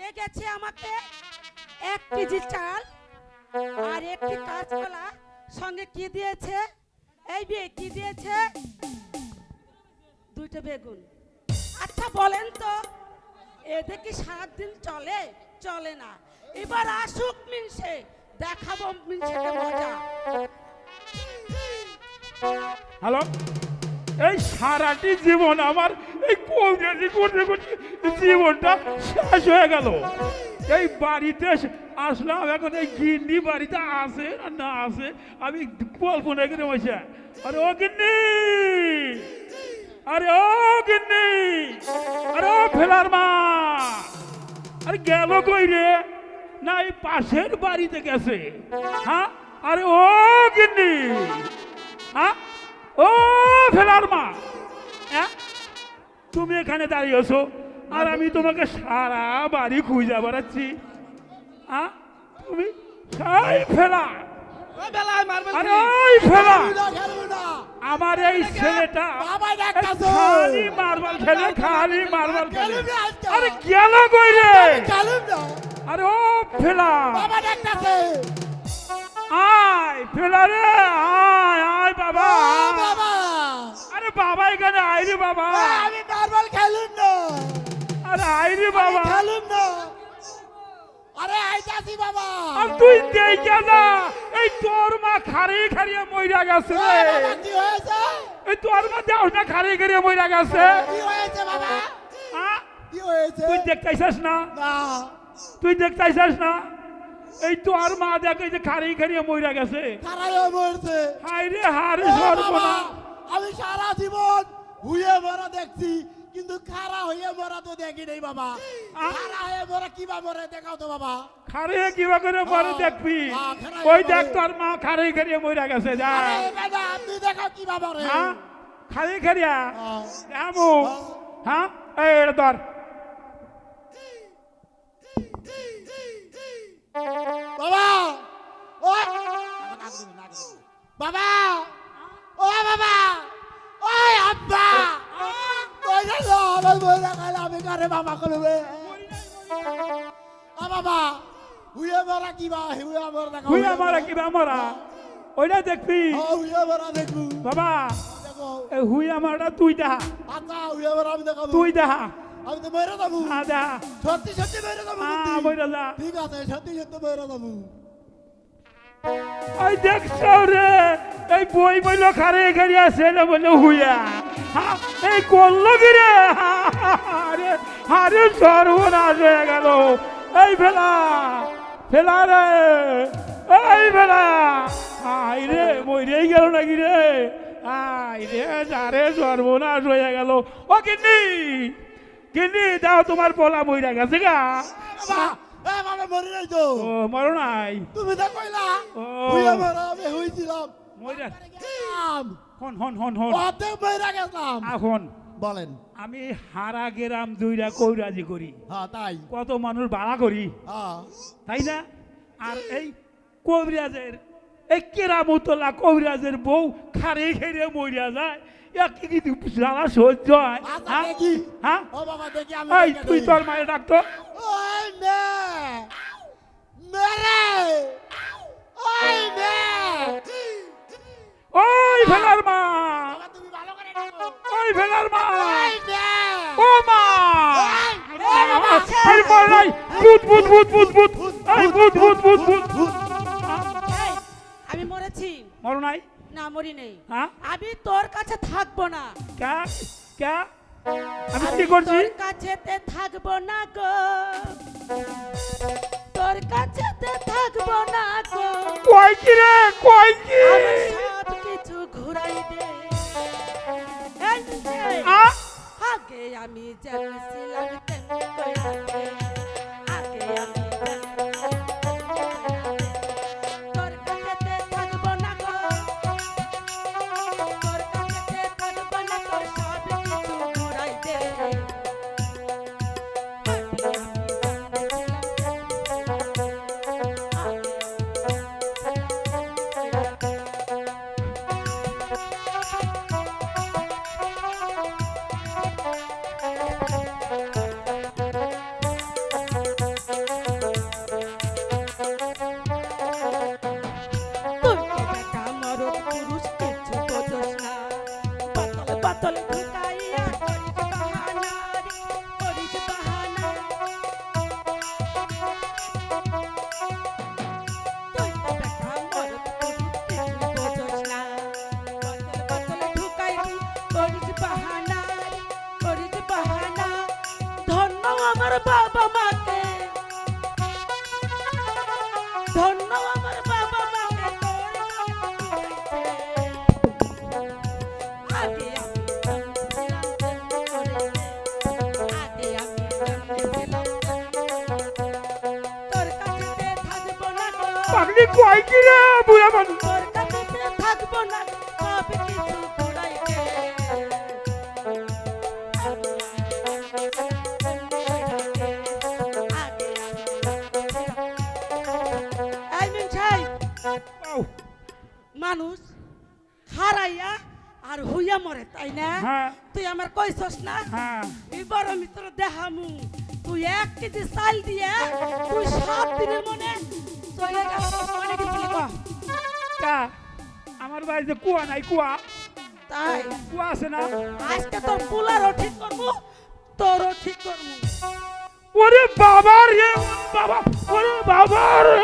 দিয়ে গেছে আমাকে। এক কেজি চাল আর একটি কাঁচকলা। সঙ্গে কি দিয়েছে? এই বিয়ে কি দিয়েছে? দুইটা বেগুন। আচ্ছা বলেন তো, এতে কি সারাদিন চলে? চলে না। এবার আসুক মিনসে, দেখাবো মিনসেকে মজা। হ্যালো? এই সারাটি জীবন আমার এই কৌজারি করতে করতে জীবনটা শেষ হয়ে গেল। এই বাড়িতে আসলাম, এখন এই গিন্নি বাড়িতে আছে না না আছে? আমি কল্পনা করে বসে। আরে ও গিন্নি! আরে ও গিন্নি! আরে ও ফেলার মা! আরে গেল কই রে? না, এই পাশের বাড়িতে গেছে। হ্যাঁ? আরে ও গিন্নি! হ্যাঁ? ও ফেলার মা! তুমি এখানে দাঁড়িয়েছো আর আমি তোমাকে সারা বাড়ি খুঁজে বেড়াচ্ছি। হ্যাঁ তুমি? সেই ফেলা! আমার এই ছেলেটা। খালি মার্বেল খেলে খালি মার্বেল। আরে গেল কই রে? আরে ও ফেলা! বাবা আয় ফেলা রে আয় আয় বাবা। আরে বাবা এখানে আয় রে বাবা। মার্বেল খেলুম না। আরে আয় রে বাবা। খেলুম না। আরে আইতাছি বাবা। আর তুই দেখে না এই তোর মা খারিয়ে খারিয়ে মইরা গেছে রে। কি হয়েছে? এই তোর মা দেও না খারিয়ে খারিয়ে মইরা গেছে। কি হয়েছে বাবা? আ? কি হয়েছে? তুই দেখতেছিস না? না। তুই দেখতেছিস না? এই তোর মা দেখে যে খারিয়ে খারিয়ে মইরা গেছে। খারাইও মরছে। হাই রে হারে সর্বনা আমি সারা জীবন হুয়ে মরা দেখছি। কিন্তু খারা হয়ে মরা তো দেখি নেই বাবা। খারা হয়ে মরা কিবা মরে দেখাও তো বাবা। খারিয়ে কিবা করে হ্যাঁ, দেখবি ওই দেখ তোর মা খারিয়ে খারিয়ে মইরা গেছে যা। আপনি দেখাও কিবা মরে। হ্যাঁ? খারিয়ে খারিয়া। আমু হ্যাঁ? এই এটা ধর। বাবা ও বাবা কারে বাবা করবে বাবা হুয়ে মরা কিবা হুয়ে মরা দেখা হুই আমার কিবা মরা? ওইটা দেখবি। হুয়ে মরা দেখব। বাবা দেখো। এই হুই আমারটা তুই দেখা। আচ্ছা হুয়ে মরা আমি দেখাবো। তুই দেখা। আমি তো মেরে দেবো হ্যাঁ দেখা। সত্যি সত্যি মেরে দেবো হ্যাঁ। বইটা যা। ঠিক আছে সত্যি সত্যি মেরে দেবো এই দেখছ রে? এই বই বইল খারে খারি আছে না বলে হ্যাঁ, এই করল কি রে? আরে আরে সর্বনাশ হয়ে গেল। এই ফেলা ফেলা রে। এই ফেলা। আই রে মরেই গেল নাকি রে? আই রে যারে সর্বনাশ হয়ে গেল। ও কিন্নি কিন্নি দাও তোমার পোলা মইরা গেছে গা। মরে নাই তো ও মরো নাই তুমি তো কইলা। হুইয়া মরা আমি হইছিলাম মইরা। হন হন হন হন অর্ধেক মরে গেলাম এখন বলেন আমি হারা গেরাম দুইরা কৌরাজি করি হ্যাঁ তাই কত মানুষ ভাড়া করি হ্যাঁ তাই না আর এই কবিরাজের এই কেরামতলা কবিরাজের বউ খারে খেরে মরিয়া যায় কি কি জ্বালা সহ্য হয় আচ্ছা হ্যাঁ? দেখি হ্যাঁ দেখি দেখে তুই তোর মায়ের ডাকতো ফেলার মা। বাবা তুমি ভালো করে ডাকো ওই ফেলার মা। ও মা। ওই, ওই বাবা এই বল ভূত ভূত ভূত ভূত ভূত। এই ভূত ভূত ভূত ভূত ভূত। আমি মরেছি। মরো নাই? না মরি নেই। হ্যাঁ? আমি তোর কাছে থাকব না। ক্যা ক্যা আমি কি করছি? তোর কাছেতে থাকব না গো। তোর কাছেতে থাকব না গো। কই কি রে? কই কি বাবা মাকে। ধন্য আমার বাবা মাকে। আগে পাগলি কয় কি রে বুড়া মানুষ? তোর কাছেতে থাকব না। সব কিছু মানুষ খারাইয়া আর হুইয়া মরে তাই না? হ্যাঁ। তুই আমার কইছস না? হ্যাঁ। এবার আমি তোর দেখামু তুই এক কেজি চাল দিয়ে তুই সাত দিনের মনে চলে মনে? তা আমার বাড়িতে কুয়া নাই কুয়া। তাই? কুয়া আছে না? আজকে তোর পুলারও ঠিক করব তোরও ঠিক করব। ওরে বাবা রে বাবা ওরে বাবা রে।